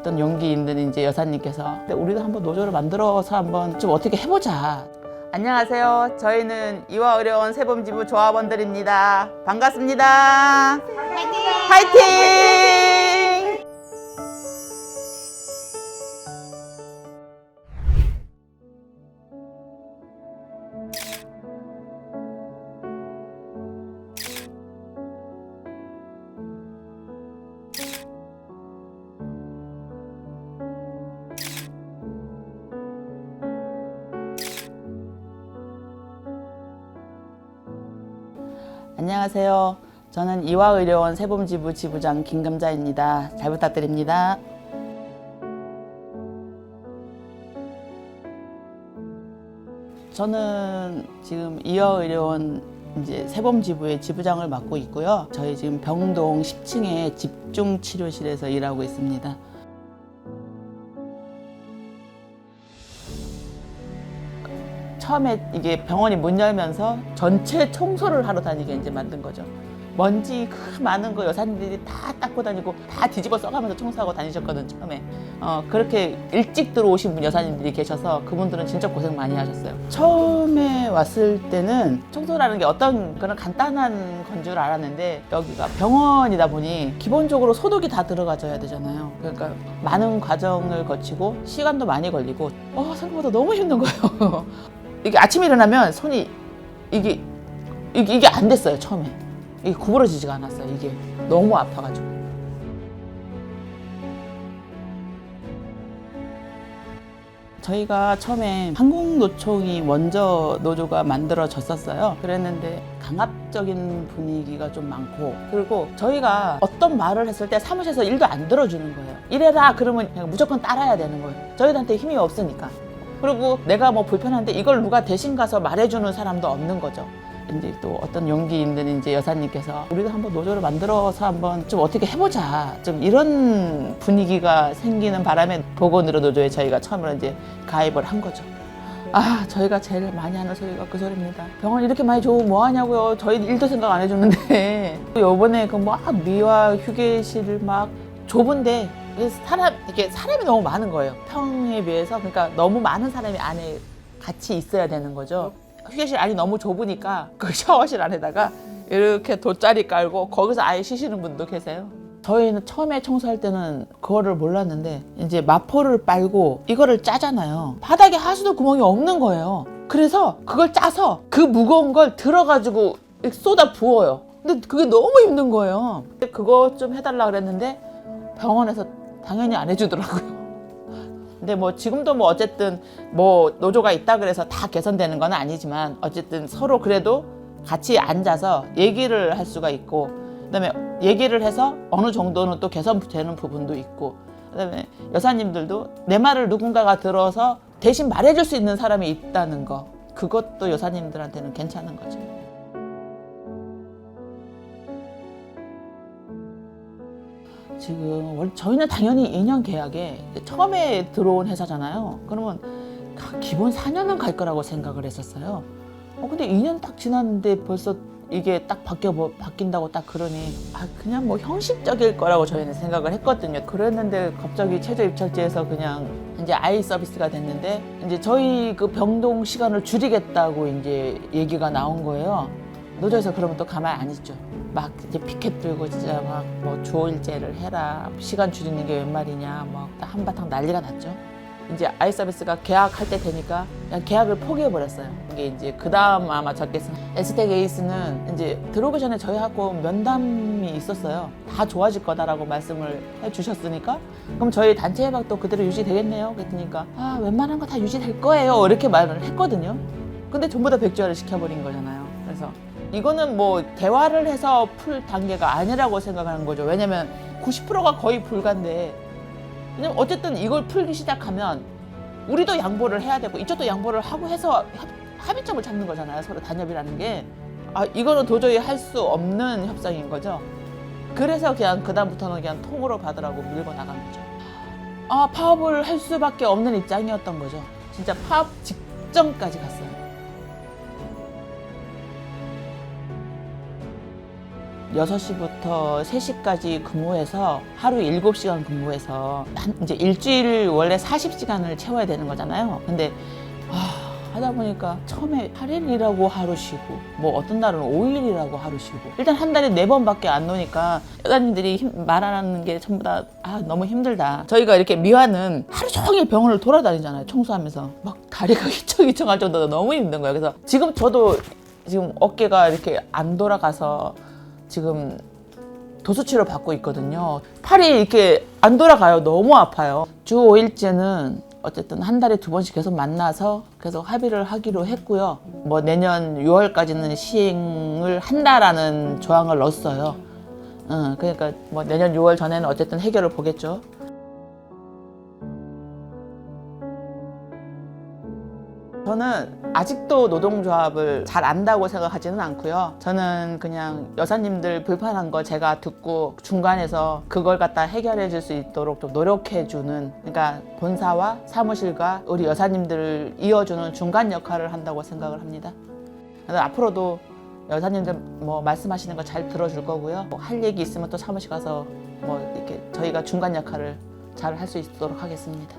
어떤 용기 있는 이제 여사님께서 근데 우리도 한번 노조를 만들어서 한번 좀 어떻게 해보자. 안녕하세요. 저희는 이와 의료원 세범지부 조합원들입니다. 반갑습니다. 파이팅! 안녕하세요. 저는 이화의료원 세범지부 지부장 김감자입니다. 잘 부탁드립니다. 저는 지금 이화의료원 이제 세범지부의 지부장을 맡고 있고요. 저희 지금 병동 10층에 집중치료실에서 일하고 있습니다. 처음에 이게 병원이 문 열면서 전체 청소를 하러 다니게 이제 만든 거죠. 먼지 그 많은 거 여사님들이 다 닦고 다니고 다 뒤집어 써가면서 청소하고 다니셨거든 처음에. 어 그렇게 일찍 들어오신 분 여사님들이 계셔서 그분들은 진짜 고생 많이 하셨어요. 처음에 왔을 때는 청소라는 게 어떤 그런 간단한 건 줄 알았는데 여기가 병원이다 보니 기본적으로 소독이 다 들어가져야 되잖아요. 그러니까 많은 과정을 거치고 시간도 많이 걸리고 어 생각보다 너무 힘든 거예요. 이게 아침에 일어나면 손이 이게 이게, 이게 안 됐어요 처음에. 이게 구부러지지가 않았어요 이게. 너무 아파가지고. 저희가 처음에 한국노총이 먼저 노조가 만들어졌었어요. 그랬는데 강압적인 분위기가 좀 많고 그리고 저희가 어떤 말을 했을 때 사무실에서 일도 안 들어주는 거예요. 이래라 그러면 무조건 따라야 되는 거예요. 저희한테 힘이 없으니까 그리고 내가 뭐 불편한데 이걸 누가 대신 가서 말해주는 사람도 없는 거죠. 이제 또 어떤 용기 있는 이제 여사님께서 우리도 한번 노조를 만들어서 한번 좀 어떻게 해보자. 좀 이런 분위기가 생기는 바람에 보건의료 노조에 저희가 처음으로 이제 가입을 한 거죠. 아, 저희가 제일 많이 하는 소리가 그 소리입니다. 병원 이렇게 많이 줘뭐 하냐고요. 저희 일도 생각 안 해주는데. 요번에 그 뭐 미화 휴게실 막 좁은데 사람 이게 사람이 너무 많은 거예요. 평에 비해서 그러니까 너무 많은 사람이 안에 같이 있어야 되는 거죠. 휴게실 안이 너무 좁으니까 그 샤워실 안에다가 이렇게 돗자리 깔고 거기서 아예 쉬시는 분도 계세요. 저희는 처음에 청소할 때는 그거를 몰랐는데 이제 마포를 빨고 이거를 짜잖아요. 바닥에 하수도 구멍이 없는 거예요. 그래서 그걸 짜서 그 무거운 걸 들어가지고 쏟아 부어요. 근데 그게 너무 힘든 거예요. 그거 좀 해달라 그랬는데 병원에서 당연히 안 해주더라고요. 근데 뭐 지금도 뭐 어쨌든 뭐 노조가 있다 그래서 다 개선되는 건 아니지만 어쨌든 서로 그래도 같이 앉아서 얘기를 할 수가 있고 그다음에 얘기를 해서 어느 정도는 또 개선되는 부분도 있고 그다음에 여사님들도 내 말을 누군가가 들어서 대신 말해줄 수 있는 사람이 있다는 거 그것도 여사님들한테는 괜찮은 거죠. 지금 원- 저희는 당연히 2년 계약에 처음에 들어온 회사잖아요. 그러면 가- 기본 4년은 갈 거라고 생각을 했었어요. 어, 근데 2년 딱 지났는데 벌써 이게 딱 바뀌어 뭐, 바뀐다고 딱 그러니 아 그냥 뭐 형식적일 거라고 저희는 생각을 했거든요. 그랬는데 갑자기 최저 입찰제에서 그냥 이제 아이 서비스가 됐는데 이제 저희 그 병동 시간을 줄이겠다고 이제 얘기가 나온 거예요. 노조에서 그러면 또 가만 안 있죠. 막 이제 피켓 들고 진짜 막뭐 주호일제를 해라 시간 줄이는 게 웬 말이냐 뭐 한바탕 난리가 났죠. 이제 아이 서비스가 계약할 때 되니까 그냥 계약을 포기해 버렸어요. 이게 이제 그 다음 아마 적겠은 에스텍 에이스는 이제 들어오기 전에 저희하고 면담이 있었어요. 다 좋아질 거다라고 말씀을 해 주셨으니까 그럼 저희 단체 협약도 그대로 유지되겠네요. 그랬으니까 아 웬만한 거 다 유지될 거예요. 이렇게 말을 했거든요. 근데 전부 다 백지화를 시켜버린 거잖아요. 그래서 이거는 뭐 대화를 해서 풀 단계가 아니라고 생각하는 거죠. 왜냐면 90%가 거의 불가인데 왜냐면 어쨌든 이걸 풀기 시작하면 우리도 양보를 해야 되고 이쪽도 양보를 하고 해서 협, 합의점을 찾는 거잖아요. 서로 단협이라는 게. 아, 이거는 도저히 할 수 없는 협상인 거죠. 그래서 그냥 그다음부터는 그냥 통으로 받으라고 밀고 나간 거죠. 아, 파업을 할 수밖에 없는 입장이었던 거죠. 진짜 파업 직전까지 갔어요. 6시부터 3시까지 근무해서 하루 7시간 근무해서 한 이제 일주일 원래 40시간을 채워야 되는 거잖아요. 근데 아, 하다 보니까 처음에 8일이라고 하루 쉬고 뭐 어떤 날은 5일이라고 하루 쉬고 일단 한 달에 네 번밖에 안 노니까 여자님들이 힘- 말안 하는 게 전부 다 아, 너무 힘들다. 저희가 이렇게 미화는 하루 종일 병원을 돌아다니잖아요. 청소하면서 막 다리가 휘청휘청할 정도로 너무 힘든 거예요. 그래서 지금 저도 지금 어깨가 이렇게 안 돌아가서 지금 도수치료 받고 있거든요. 팔이 이렇게 안 돌아가요. 너무 아파요. 주 5일째는 어쨌든 한 달에 두 번씩 계속 만나서 계속 합의를 하기로 했고요. 뭐 내년 6월까지는 시행을 한다라는 조항을 넣었어요. 응, 그러니까 뭐 내년 6월 전에는 어쨌든 해결을 보겠죠. 저는 아직도 노동조합을 잘 안다고 생각하지는 않고요. 저는 그냥 여사님들 불편한 거 제가 듣고 중간에서 그걸 갖다 해결해 줄 수 있도록 좀 노력해 주는 그러니까 본사와 사무실과 우리 여사님들을 이어주는 중간 역할을 한다고 생각을 합니다. 앞으로도 여사님들 뭐 말씀하시는 거 잘 들어줄 거고요. 뭐 할 얘기 있으면 또 사무실 가서 뭐 이렇게 저희가 중간 역할을 잘 할 수 있도록 하겠습니다.